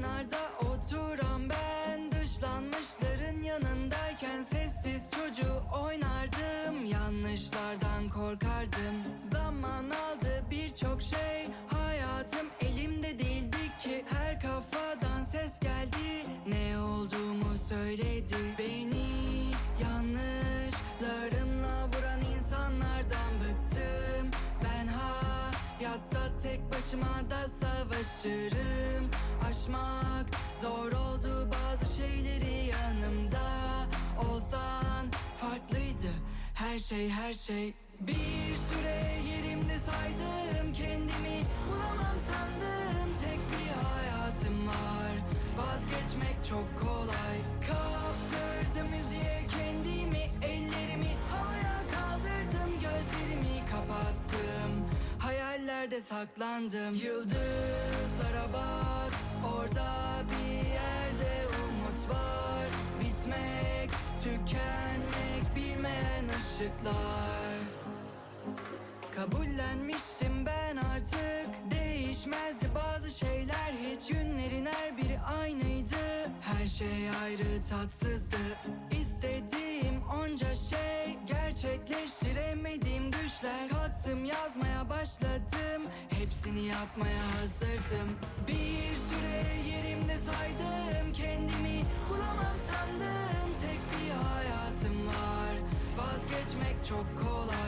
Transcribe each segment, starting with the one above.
kenarda oturan ben Dışlanmışların yanındayken sessiz çocuğu oynardım. Yanlışlardan korkardım. Zaman aldı birçok şey Hayatım elimde değildi tek başıma da savaşırım. Aşmak zor oldu bazı şeyleri yanımda. Olsan farklıydı her şey her şey. Bir süre yerimde saydım kendimi. Bulamam sandım Hayallerde saklandım. Yıldızlara bak Orada bir yerde umut var. Bitmek, tükenmek bilmeyen ışıklar. Kabullenmiştim ben artık. Değişmezdi bazı şeyler. Hiç günlerin her biri aynıydı. Her şey ayrı tatsızdı. İstediğim onca şey Gerçekleştiremediğim düşler Kalktım yazmaya başladım. Hepsini yapmaya hazırdım. Bir süre yerimde saydım. Kendimi bulamam sandım. Tek bir hayatım var. Vazgeçmek çok kolay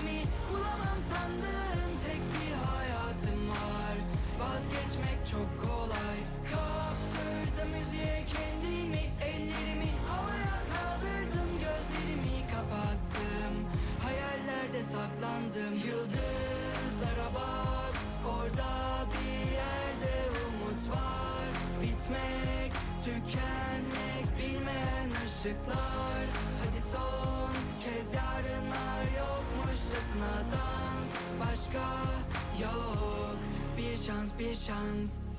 kendimi Bulamam sandım tek bir hayatım var. Vazgeçmek çok kolay. Kaptırdım müziğe kendimi Ellerimi. Havaya kaldırdım Gözlerimi kapattım. Hayallerde saklandım. Yıldızlara bak Orada bir yerde umut var. Bitmek, tükenmek bilmeyen ışıklar. Hadi son kez dans Başka yok. Bir şans bir şans